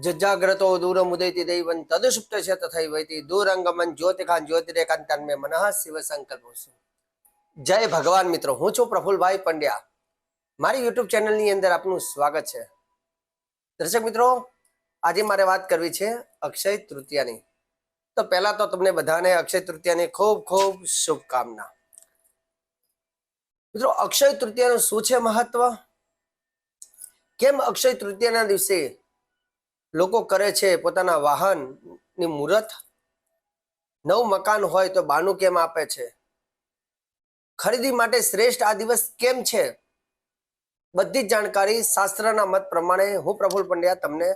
જજાગ્રતો દૂરમુદયતિ દૈવન તદસુપ્ત છે તથૈવૈતિ દૂરંગમન જ્યોતિકાન જ્યોતિરેકાન તન્મે મનઃ શિવ સંકલ્પોસુ જય ભગવાન મિત્રો હું છું પ્રફુલભાઈ પંડ્યા મારી યુટ્યુબ ચેનલની અંદર આપનું સ્વાગત છે દર્શક મિત્રો આજે મારે વાત કરવી છે અક્ષય તૃતીયાની તો પહેલા તો તમને બધાને અક્ષય તૃતીયાની ખૂબ ખૂબ શુભકામના મિત્રો અક્ષય તૃતીયાનું શું છે મહત્વ કેમ અક્ષય તૃતીયાના દિવસે લોકો કરે છે પોતાના વાહનની મુહૂર્ત નવું મકાન હોય તો બાનું કેમ આપે છે? ખરીદી માટે શ્રેષ્ઠ આ દિવસ કેમ છે? બધી જ જાણકારી શાસ્ત્રના મત પ્રમાણે હું પ્રફુલ પંડ્યા તમને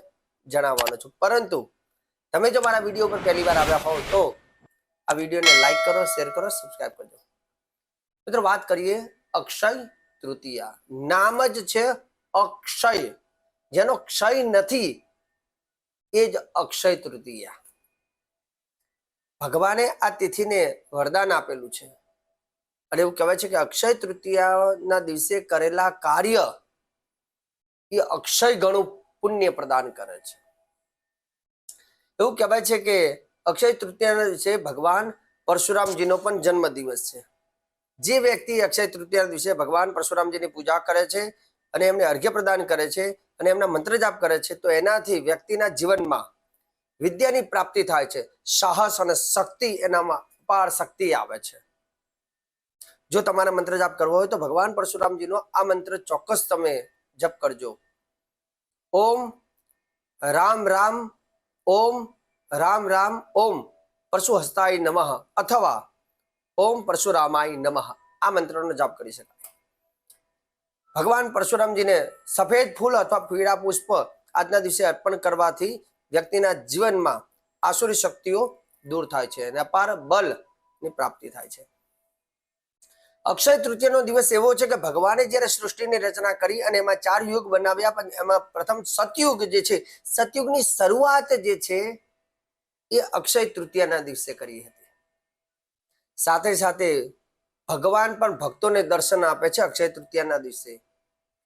જણાવવાનો છું. પરંતુ તમે જો મારા વીડિયો પર પહેલી વાર આવ્યા હોવ તો આ વિડીયોને લાઈક કરો, શેર કરો, સબસ્ક્રાઈબ કરજો. મિત્રો વાત કરીએ અક્ષય તૃતીયા. નામ જ છે અક્ષય. જેનો ક્ષય નથી એ જ અક્ષય તૃતીયા. ભગવાને આ તિથિને વરદાન આપેલું છે. અને એવું કહેવાય છે કે અક્ષય તૃતીયાના દિવસે કરેલા કાર્ય એ અક્ષય ગણું પુણ્ય પ્રદાન કરે છે. એવું કહેવાય છે કે અક્ષય તૃતીયાના દિવસે ભગવાન પરશુરામજીનો પણ જન્મ દિવસ છે. જે વ્યક્તિ અક્ષય તૃતીયાના દિવસે ભગવાન પરશુરામજીની પૂજા કરે છે અને એમને અર્ઘ્ય પ્રદાન કરે છે અને એમના મંત્ર જાપ કરે છે, તો એનાથી વ્યક્તિના જીવનમાં વિદ્યાની પ્રાપ્તિ થાય છે. સાહસ અને શક્તિ એનામાં અપાર શક્તિ આવે છે. જો તમારે મંત્ર જાપ કરવો હોય તો ભગવાન પરશુરામજીનો આ મંત્ર ચોક્કસ તમે જપ કરજો. ઓમ રામ રામ, ઓમ રામ રામ, ઓમ પરશુ હસ્તાય નમઃ, અથવા ઓમ પરશુરામાય નમઃ આ મંત્રનો જાપ કરી શકાય. ભગવાન પરશુરામજીને સફેદ ફૂલ અથવા પીળા પુષ્પ આજના દિવસે અર્પણ કરવાથી વ્યક્તિના જીવનમાં આસુરી શક્તિઓ દૂર થાય છે અને અપાર બલની પ્રાપ્તિ થાય છે. અક્ષય તૃતીયનો દિવસ એવો છે કે ભગવાને જ્યારે સૃષ્ટિની રચના કરી અને એમાં ચાર યુગ બનાવ્યા એમાં પ્રથમ સતયુગ જે છે, સતયુગની શરૂઆત જે છે, એ અક્ષય તૃતીયાના દિવસે કરી હતી. સાથે સાથે ભગવાન પણ ભક્તોને દર્શન આપે છે અક્ષય તૃતીયાના દિવસે.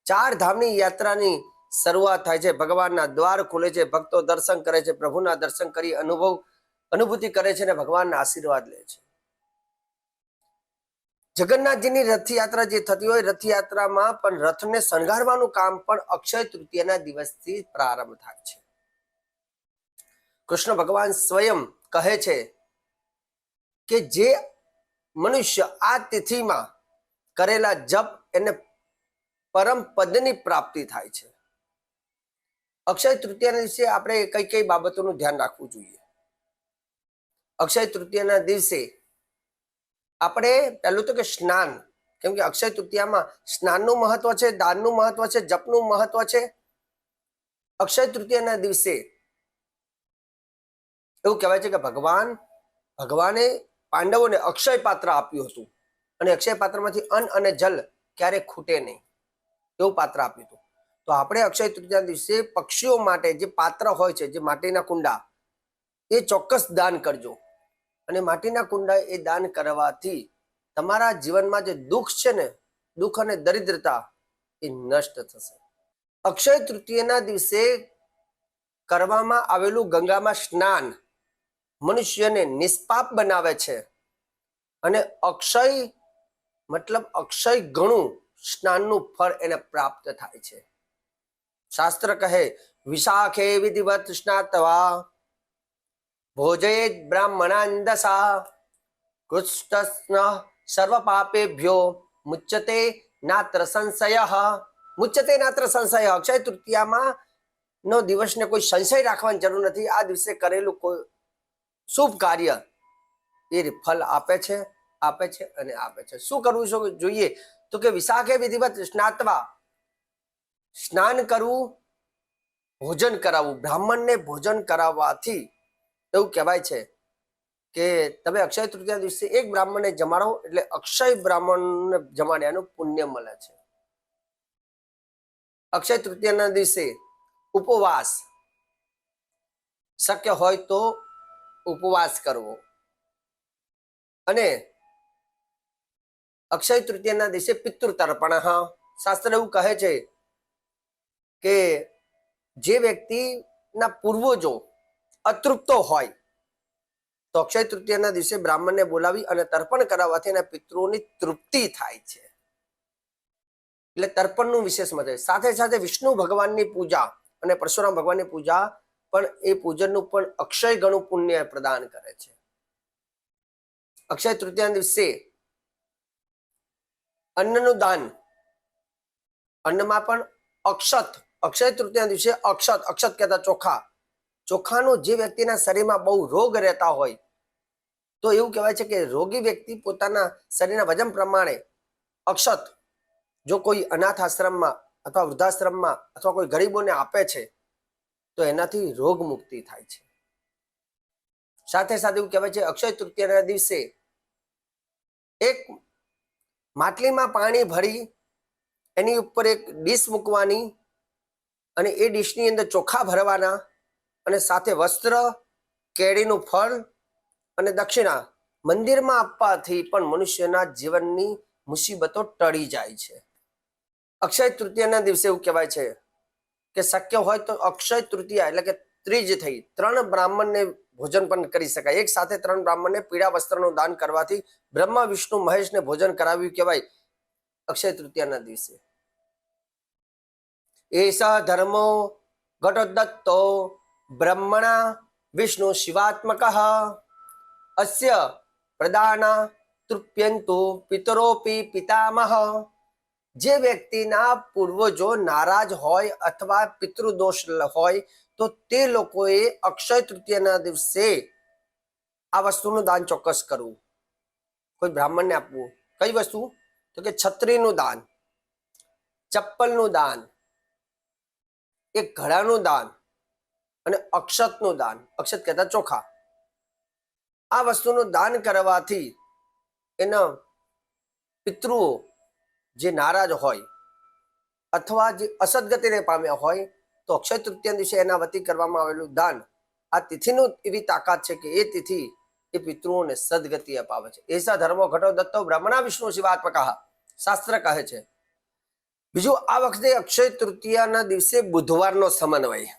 ચાર ધામની યાત્રાની શરૂઆત થાય છે. ભગવાનના દ્વાર ખુલે છે. ભક્તો દર્શન કરે છે. પ્રભુના દર્શન કરી અનુભવ, અનુભૂતિ કરે છે અને ભગવાનના આશીર્વાદ લે છે. જગન્નાથજીની રથયાત્રા જે થતી હોય, રથયાત્રામાં પણ રથને શણગારવાનું કામ પણ અક્ષય તૃતીયાના દિવસથી પ્રારંભ થાય છે. કૃષ્ણ ભગવાન સ્વયં કહે છે કે જે મનુષ્ય આ તિથિમાં કરેલા જપ એને પરમ પદની પ્રાપ્તિ થાય છે. અક્ષય તૃતીયાના દિવસે આપણે કઈ કઈ બાબતોનું ધ્યાન રાખવું જોઈએ? અક્ષય તૃતીયાના દિવસે આપણે પહેલું તો કે સ્નાન, કેમ કે અક્ષય તૃતીયામાં સ્નાનનું મહત્વ છે, દાનનું મહત્વ છે, જપનું મહત્વ છે. અક્ષય તૃતીયાના દિવસે એવું કહેવાય છે કે ભગવાન, ભગવાને પાંડવોને અક્ષય પાત્ર આપ્યું હતું. અને અક્ષય પાત્રમાંથી અન્ન અને જલ ક્યારે ખૂટે નહીં. એવું પાત્ર આપ્યું હતું. તો આપણે અક્ષય તૃતીયા દિવસે પક્ષીઓ માટે જે પાત્ર હોય છે, જે માટીના કુંડા, એ ચોક્કસ દાન કરજો. અને માટીના કુંડા એ દાન કરવાથી તમારા જીવનમાં જે દુઃખ છે ને, દુઃખ અને દરિદ્રતા એ નષ્ટ થશે. અક્ષય તૃતીયના દિવસે કરવામાં આવેલું ગંગામાં સ્નાન મનુષ્યને નિષ્પાપ બનાવે છે. અને અક્ષય, મતલબ અક્ષય ગણું સ્નાનનું ફળ એને પ્રાપ્ત થાય છે. શાસ્ત્ર કહે, વિશાખે વિધિવત સ્નાતવા ભોજે બ્રાહ્મણાંદસા કૃષ્ણ સર્વ પાપેભ્યો મુચ્યતે નાત્ર સંશય. મુચ્યતે નાત્ર સંશય, અક્ષય તૃતીયામાં નો દિવસને કોઈ સંશય રાખવાની જરૂર નથી. આ દિવસે કરેલું કોઈ શુભ કાર્ય એ ફળ આપે છે આપે છે અને આપે છે. શું કરવું જોઈએ તો કે વિશાખે વિધિવત સ્નાતવા. સ્નાન કરવું, ભોજન કરાવવું. બ્રાહ્મણને ભોજન કરાવવાથી એવું કહેવાય છે કે તમે અક્ષય તૃતીયા દિવસે એક બ્રાહ્મણને જમાડો એટલે અક્ષય બ્રાહ્મણને જમાડ્યાનું પુણ્ય મળે છે. અક્ષય તૃતીયાના દિવસે ઉપવાસ. શક્ય હોય તો ઉપવાસ કરવો. અને અક્ષય તૃતીયાના દિવસે પિતૃ તર્પણ શાસ્ત્ર એવું કહે છે કે જે વ્યક્તિના પૂર્વજો અતૃપ્તો હોય, તો અક્ષય તૃતીયાના દિવસે બ્રાહ્મણને બોલાવી અને તર્પણ કરાવવાથી એના પિતૃઓની તૃપ્તિ થાય છે. એટલે તર્પણનું વિશેષ મત સાથે સાથે વિષ્ણુ ભગવાનની પૂજા અને પરશુરામ ભગવાનની પૂજા પણ એ પૂજનનું પણ અક્ષય ગણું પુણ્ય પ્રદાન કરે છે. અક્ષય તૃતીયના દિવસે અન્નનું દાન. અન્નમાં પણ અક્ષત, અક્ષય તૃતીયા દિવસે અક્ષત અક્ષત કહેતા ચોખા. ચોખાનું જે વ્યક્તિના શરીરમાં બહુ રોગ રહેતા હોય, તો એવું કહેવાય છે કે રોગી વ્યક્તિ પોતાના શરીરના વજન પ્રમાણે અક્ષત, જો કોઈ અનાથ આશ્રમમાં અથવા વૃદ્ધાશ્રમમાં અથવા કોઈ ગરીબોને આપે છે, તો એનાથી રોગ મુક્તિ થાય છે. સાથે સાથે એવું કહેવાય છે અક્ષય તૃતીયાના દિવસે એક માટલીમાં પાણી ભરી એની ઉપર એક ડીશ મૂકવાની અને એ ડીશની અંદર ચોખા ભરવાના અને સાથે વસ્ત્ર, કેળીનું ફળ અને દક્ષિણા મંદિરમાં આપવાથી પણ મનુષ્યના જીવનની મુસીબતો ટળી જાય છે. અક્ષય તૃતીયાના દિવસે એવું કહેવાય છે કે શક્ય હોય તો અક્ષય તૃતીયા એટલે કે ત્રીજ થઈ, ત્રણ બ્રાહ્મણને ભોજન પણ કરી શકાય. એક સાથે ત્રણ બ્રાહ્મણને પીળા વસ્ત્રનું દાન કરવાથી બ્રહ્મા, વિષ્ણુ, મહેશને ભોજન કરાવ્યું કહેવાય અક્ષય તૃતીયાના દિવસે. એસા ધર્મો ઘટોદત્તો બ્રહ્મણા વિષ્ણુ શિવાત્મક. અસ્ય પ્રદાના તૃપ્યંતુ પિતરોપી પિતામહ. જે વ્યક્તિના પૂર્વજો નારાજ હોય અથવા પિતૃદોષ હોય તો તે લોકોએ અક્ષય તૃતીયાના દિવસે આ વસ્તુનું દાન ચોક્કસ કરવું. કોઈ બ્રાહ્મણને આપવું. કઈ વસ્તુ? તો કે છત્રીનું દાન. ચપ્પલનું દાન. એક ઘડાનું દાન. અને અક્ષતનું દાન. અક્ષત કહેતા ચોખા. આ વસ્તુનું દાન કરવાથી એના પિતૃઓ જે નારાજ હોય અથવા જે અસદગતિને પામ્યા હોય તો અક્ષય તૃતીયા દિવસે એના વતી કરવામાં આવેલું દાન આ તિથિનું એવી તાકાત છે કે એ તિથિ એ પિતૃઓને સદગતિ અપાવે છે. એસા ધર્મો ઘટો દત્તો બ્રહ્મણા વિષ્ણુ શિવાત્મક શાસ્ત્ર કહે છે, બીજું આ વખતે અક્ષય તૃતીયાના દિવસે બુધવારનો સમન્વય.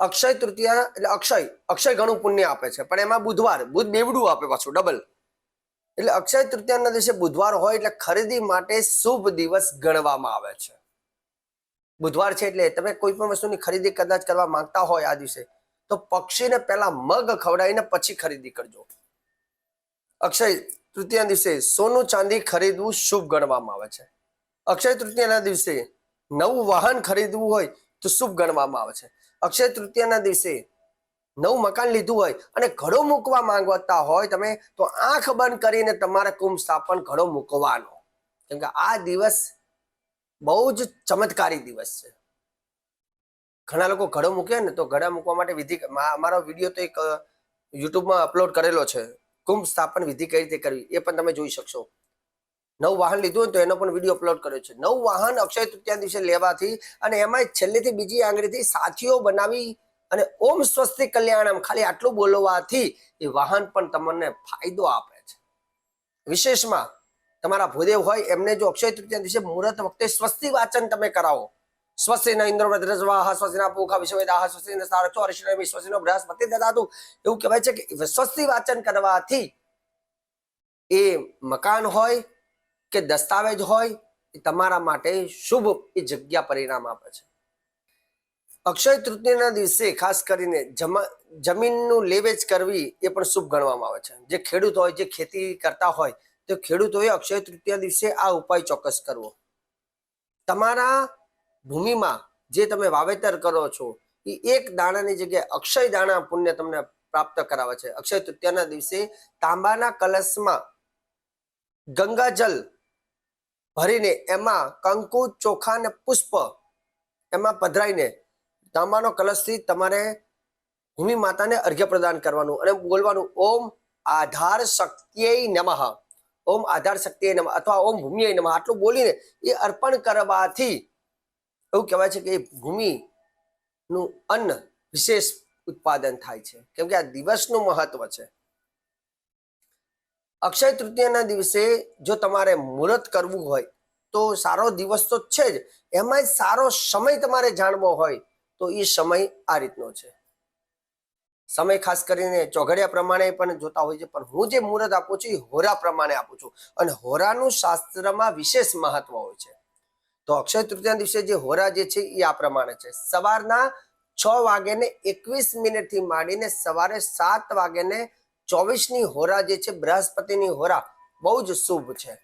અક્ષય તૃતીયા એટલે અક્ષય અક્ષય ઘણું પુણ્ય આપે છે, પણ એમાં બુધવાર, બુધ બેવડું આપે પાછું ડબલ એટલે અક્ષય તૃતીયાના દિવસે બુધવાર હોય એટલે ખરીદી માટે શુભ દિવસ ગણવામાં આવે છે. બુધવાર છે એટલે તમે કોઈ પણ વસ્તુની ખરીદી કદાચ કરવા માંગતા હોય આ દિવસે, તો પક્ષીને પહેલા મગ ખવડાવીને પછી ખરીદી કરજો. અક્ષય તૃતીય દિવસે સોનું ચાંદી ખરીદવું શુભ ગણવામાં આવે છે. અક્ષય તૃતીયાના દિવસે નવું વાહન ખરીદવું હોય તો શુભ ગણવામાં આવે છે. અક્ષય તૃતીયાના દિવસે નવું મકાન લીધું હોય અને ઘડો મૂકવા માંગતા હોય તમે, તો આંખ બંધ કરીને તમારે કુંભ સ્થાપન ઘડો મૂકવાનો. કેમ કે આ દિવસ બહુ જ ચમત્કારી દિવસ છે. ઘણા લોકો ઘડો મૂકે ને તો ઘડા મૂકવા માટે વિધિ મારો વીડિયો તો એક યુટ્યુબમાં અપલોડ કરેલો છે. કુંભ સ્થાપન વિધિ કઈ રીતે કરવી એ પણ તમે જોઈ શકશો. નવું વાહન લીધું હોય તો એનો પણ વીડિયો અપલોડ કર્યો છે. નવું વાહન અક્ષય તૃતીયા દિવસે લેવાથી અને એમાં છેલ્લેથી બીજી આંગળીથી સાથીઓ બનાવી અને ઓમ સ્વસ્તિ કલ્યાણમ ખાલી આટલું બોલવાથી એ વાહન પણ તમને ફાયદો આપે છે. વિશેષમાં તમારા ભૂદેવ હોય, એમને જો અક્ષય તૃતીયા દિવસે મુહૂર્ત વખતે સ્વસ્તિ વાચન તમે કરાવો. સ્વસ્તિના ઇન્દ્ર વ્રજવાહ સ્વસ્તિના પૂખા, વિશ્વવેદાહ, સ્વસ્તિના સારક્ષો અરિષ્ણ સ્વસ્તિનો બૃહસ્પતિ દદાતું એવું કહેવાય છે કે સ્વસ્તિ વાચન કરવાથી એ મકાન હોય કે દસ્તાવેજ હોય, એ તમારા માટે શુભ એ જગ્યા પરિણામ આપે છે. અક્ષય તૃતીયના દિવસે ખાસ કરીને જમા, જમીનનું લેવેચ કરવી એ પણ શુભ ગણવામાં આવે છે. જે ખેડૂત હોય, જે ખેતી કરતા હોય તો ખેડૂતોએ અક્ષય તૃતીયા દિવસે આ ઉપાય ચોક્કસ કરવો. તમારા ભૂમિમાં જે તમે વાવેતર કરો છો, એ એક દાણાની જગ્યાએ અક્ષય દાણા પુણ્ય તમને પ્રાપ્ત કરાવે છે. અક્ષય તૃતીયાના દિવસે તાંબાના કલશમાં ગંગાજલ ભરીને એમાં કંકુ, ચોખા અને પુષ્પ એમાં પધરાઈને તાંબાનો કલશથી તમારે ભૂમિ માતાને અર્ઘ્ય પ્રદાન કરવાનું અને બોલવાનું, ઓમ આધાર શક્તિય નમઃ. ઓમ આધાર શક્તિ અથવા ઓમ ભૂમિ આટલું બોલીને એ અર્પણ કરવાથી એવું કહેવાય છે કે એ ભૂમિનું અન્ન વિશેષ ઉત્પાદન થાય છે. કેમ કે આ દિવસનું મહત્વ છે. અક્ષય તૃતીયાના દિવસે જો તમારે મુહૂર્ત કરવું હોય, તો સારો દિવસ તો છે જ. એમાંય સારો સમય તમારે જાણવો હોય, તો એ સમય આ રીતનો છે. સમય ખાસ કરીને ચોઘડિયા પ્રમાણે પણ જોતા હોય છે. પણ હું જે મુહૂર્ત આપું છું એ હોરા પ્રમાણે આપું છું. અને હોરાનું શાસ્ત્રમાં વિશેષ મહત્વ હોય છે. તો અક્ષય તૃતીયા દિવસે જે હોરા જે છે એ આ પ્રમાણે છે. સવારના છ વાગે ને એકવીસ મિનિટથી માંડીને સવારે સાત વાગે ને ચોવીસની હોરા જે છે, બૃહસ્પતિની હોરા, બહુ જ શુભ છે.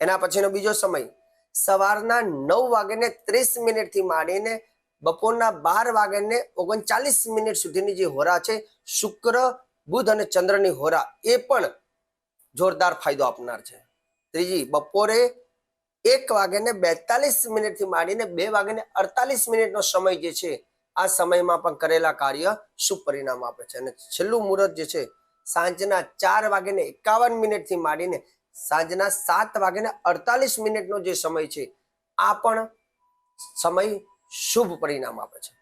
એના પછીનો બીજો સમય. સવારના નવ વાગે ને ત્રીસ મિનિટથી માંડીને બપોરના બાર વાગ્યાને ઓગણચાલીસ મિનિટ સુધીની જે હોરા છે, શુક્ર, બુધ અને ચંદ્રની હોરા, એ પણ જોરદાર ફાયદો આપનાર છે. ત્રીજી, બપોરે એક વાગ્યાને બેતાલીસ મિનિટથી માંડીને બે વાગ્યાને અડતાલીસ મિનિટનો સમય જે છે, આ સમયમાં પણ કરેલા કાર્ય શુભ આપે છે. અને છેલ્લું મુહૂર્ત જે છે, સાંજના ચાર વાગ્યાને એકાવન મિનિટથી માંડીને સાંજના સાત વાગ્યાને અડતાલીસ મિનિટનો જે સમય છે, આ પણ સમય શુભ પરિણામ આપે છે.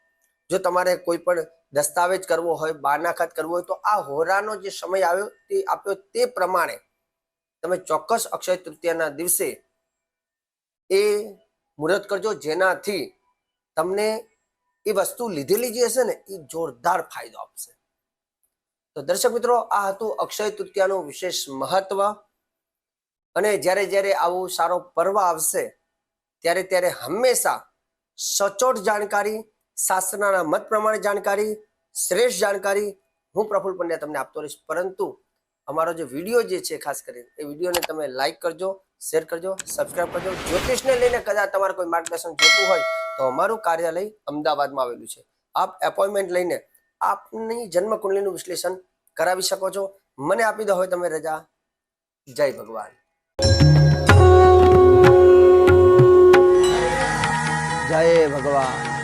જો તમારે કોઈ પણ દસ્તાવેજ કરવો હોય બારનાખત કરવો હોય, તો આ હોરાનો જે સમય આવ્યો તે આપ્યો તે પ્રમાણે તમે ચોક્કસ અક્ષય તૃતીયાના દિવસે એ મુહૂર્ત કરજો. જેનાથી તમને એ વસ્તુ લીધેલી જે હશે ને, એ જોરદાર ફાયદો આપશે. તો દર્શક મિત્રો, આ હતું અક્ષય તૃતીયાનું વિશેષ મહત્વ. અને જ્યારે જ્યારે આવું સારો પર્વ આવશે, ત્યારે ત્યારે હંમેશા સચોટ જાણકારી, શાસ્ત્રના મત પ્રમાણે જાણકારી, શ્રેષ્ઠ જાણકારી હું પ્રફુલ પંડ્યા તમને આપતો રહીશ. પરંતુ અમારો જે વીડિયો જે છે, ખાસ કરીને, એ વિડીયોને તમે લાઈક કરજો શેર કરજો સબસ્ક્રાઇબ કરજો. જ્યોતિષને લઈને કદાચ તમારે કોઈ માર્ગદર્શન જોતું હોય, તો અમારું કાર્યાલય અમદાવાદમાં આવેલું છે. આપ એપોઇન્ટમેન્ટ લઈને આપની જન્મ કુંડલીનું વિશ્લેષણ કરાવી શકો છો. મને આપી દો હવે તમે રજા. જય ભગવાન. જય ભગવાન.